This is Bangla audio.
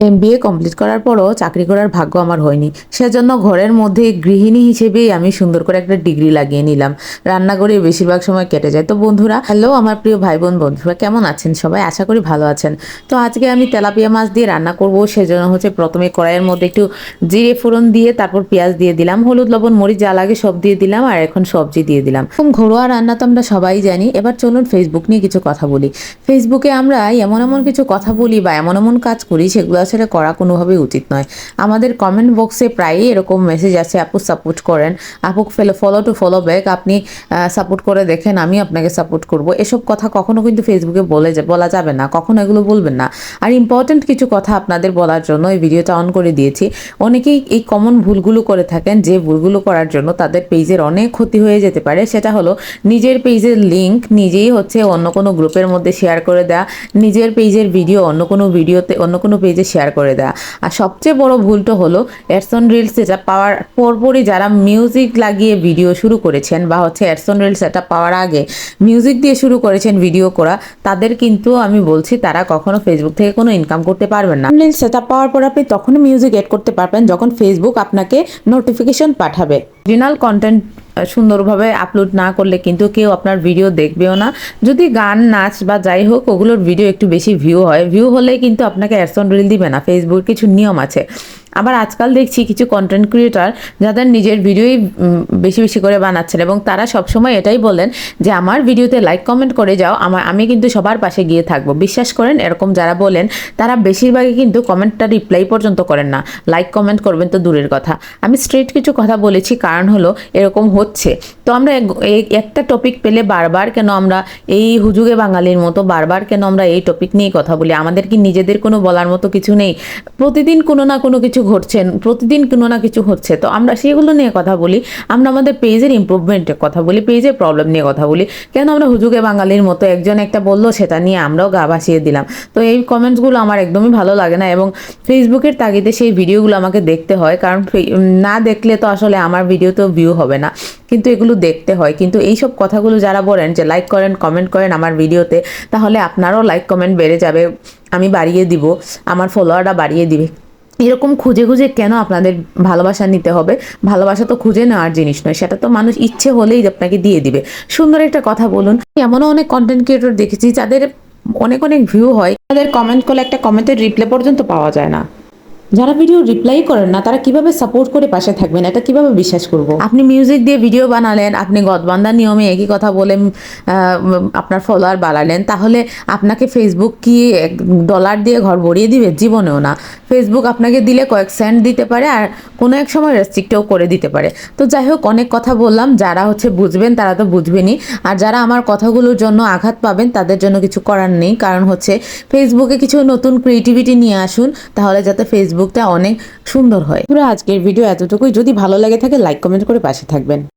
এম কমপ্লিট করার পরও চাকরি করার ভাগ্য আমার হয়নি। সেজন্য ঘরের মধ্যে গৃহিণী হিসেবেই আমি সুন্দর করে একটা ডিগ্রি লাগিয়ে নিলাম। রান্নাঘরে বেশিরভাগ সময় কেটে যায়। তো বন্ধুরা, হ্যালো আমার প্রিয় ভাই বোন বন্ধুরা, কেমন আছেন সবাই? আশা করি ভালো আছেন। তো আজকে আমি তেলাপিয়া মাছ দিয়ে রান্না করব। সেজন্য হচ্ছে প্রথমে কড়াইয়ের মধ্যে একটু জিরে ফোড়ন দিয়ে তারপর পেঁয়াজ দিয়ে দিলাম। হলুদ, লবণ, মরিচ যা লাগে সব দিয়ে দিলাম। আর এখন সবজি দিয়ে দিলাম। এরকম ঘরোয়া রান্না তো আমরা সবাই জানি। এবার চলুন ফেসবুক নিয়ে কিছু কথা বলি। ফেসবুকে আমরা এমন এমন কিছু কথা বলি বা এমন এমন কাজ করি, সেগুলো আসলে করা কোনোভাবেই উচিত নয়। আমাদের কমেন্ট বক্সে প্রায়ই এরকম মেসেজ আছে আপু সাপোর্ট করেন, আপু fellow follow to follow back আপনি সাপোর্ট করে দেখেন, আমি আপনাকে সাপোর্ট করব। এসব কথা কখনো কিন্তু ফেসবুকে বলে বলা যাবে না, কখনো এগুলো বলবেন না। আর ইম্পর্ট্যান্ট কিছু কথা আপনাদের বলার জন্য এই ভিডিওটা অন করে দিয়েছি। অনেকেই এই কমন ভুলগুলো করে থাকেন, যে ভুলগুলো করার জন্য তাদের পেজের অনেক ক্ষতি হয়ে যেতে পারে। সেটা হলো নিজের পেজের লিঙ্ক নিজেই হচ্ছে অন্য কোনো গ্রুপের মধ্যে শেয়ার করে দেওয়া নিজের পেজের ভিডিও অন্য কোনো ভিডিওতে অন্য কোনো পেজে করে দেওয়া আর সবচেয়ে বড় ভুলটা হলো অ্যাডসন রিলস যেটা পাওয়ার পরপরই যারা মিউজিক লাগিয়ে ভিডিও শুরু করেছেন বা হচ্ছে অ্যাডসন রিলস এটা পাওয়ার আগে মিউজিক দিয়ে শুরু করেছেন ভিডিও করা, তাদের কিন্তু আমি বলছি তারা কখনো ফেসবুক থেকে কোনো ইনকাম করতে পারবেন না। রিলস সেটা পাওয়ার পর আপনি তখনই মিউজিক এড করতে পারবেন যখন ফেসবুক আপনাকে নোটিফিকেশন পাঠাবে। অরিজিনাল কন্টেন্ট সুন্দরভাবে আপলোড না করলে কিন্তু কেউ আপনার ভিডিও দেখবেও না। যদি গান, নাচ বা যাই হোক, ওগুলোর ভিডিও একটু বেশি ভিউ হয় ভিউ হলে কিন্তু আপনাকে অ্যাডসন রিল দিবে না। ফেসবুক কিছু নিয়ম আছে। আবার আজকাল দেখছি কিছু কন্টেন্ট ক্রিয়েটার যাদের নিজের ভিডিওই বেশি বেশি করে বানাচ্ছেন এবং তারা সবসময় এটাই বলেন যে, আমার ভিডিওতে লাইক কমেন্ট করে যাও আমার আমি কিন্তু সবার পাশে গিয়ে থাকব। বিশ্বাস করেন, এরকম যারা বলেন, তারা বেশিরভাগই কিন্তু কমেন্টটা রিপ্লাই পর্যন্ত করেন না। লাইক কমেন্ট করবেন তো দূরের কথা। আমি স্ট্রেট কিছু কথা বলেছি, কারণ হলো এরকম হচ্ছে। তো আমরা একটা টপিক পেলে বারবার কেন আমরা এই হুজুগে বাঙালির মতো বারবার কেন আমরা এই টপিক নিয়ে কথা বলি? আমাদের কি নিজেদের কোনো বলার মতো কিছু নেই? প্রতিদিন কোনো না কোনো কিছু ঘটছে প্রতিদিন কোনো না কিছু হচ্ছে। তো আমরা সেগুলো নিয়ে কথা বলি, আমরা আমাদের পেজের ইম্প্রুভমেন্টের কথা বলি পেজের প্রবলেম নিয়ে কথা বলি। কেন আমরা হুজুগে বাঙালির মতো একজন একটা বলল, সেটা নিয়ে আমরাও গা ভাসিয়ে দিলাম। তো এই কমেন্টসগুলো আমার একদমই ভালো লাগে না এবং ফেসবুকের তাগিদে সেই ভিডিওগুলো আমাকে দেখতে হয়, কারণ না দেখলে তো আসলে আমার ভিডিওতেও ভিউ হবে না। কিন্তু এগুলো দেখতে হয়। কিন্তু এই সব কথাগুলো যারা বলেন যে লাইক করেন কমেন্ট করেন আমার ভিডিওতে তাহলে আপনারও লাইক কমেন্ট বেড়ে যাবে। আমি বাড়িয়ে দিব, আমার ফলোয়াররা বাড়িয়ে দিবে। এরকম খুঁজে খুঁজে কেন আপনাদের ভালোবাসা নিতে হবে? ভালোবাসা তো খুঁজে নেওয়ার জিনিস নয়, সেটা তো মানুষ ইচ্ছে হলেই আপনাকে দিয়ে দিবে। সুন্দর একটা কথা বলুন। এমনও অনেক কন্টেন্ট ক্রিয়েটর দেখেছি যাদের অনেক অনেক ভিউ হয়, তাদের কমেন্ট করলে একটা কমেন্টের রিপ্লাই পর্যন্ত পাওয়া যায় না। যারা ভিডিও রিপ্লাই করেন না, তারা কীভাবে সাপোর্ট করে পাশে থাকবেন? এটা কীভাবে বিশ্বাস করব? আপনি মিউজিক দিয়ে ভিডিও বানালেন, আপনি গদবান্ধার নিয়মে একই কথা বলে আপনার ফলোয়ার বাড়ালেন, তাহলে আপনাকে ফেসবুক কি ডলার দিয়ে ঘর ভরিয়ে দিবে? জীবনেও না। ফেসবুক আপনাকে দিলে কয়েক সেন্ট দিতে পারে আর কোনো এক সময় রেস্ট্রিক্টও করে দিতে পারে। তো যাই হোক, অনেক কথা বললাম, যারা হচ্ছে বুঝবেন, তারা তো বুঝবেনই। আর যারা আমার কথাগুলোর জন্য আঘাত পাবেন, তাদের জন্য কিছু করার নেই। কারণ হচ্ছে ফেসবুকে কিছু নতুন ক্রিয়েটিভিটি নিয়ে আসুন, তাহলে যাতে ফেসবুকটা অনেক সুন্দর হয়। পুরো আজকের ভিডিও এতটুকুই। যদি ভালো লাগে থাকে লাইক কমেন্ট করে পাশে থাকবেন।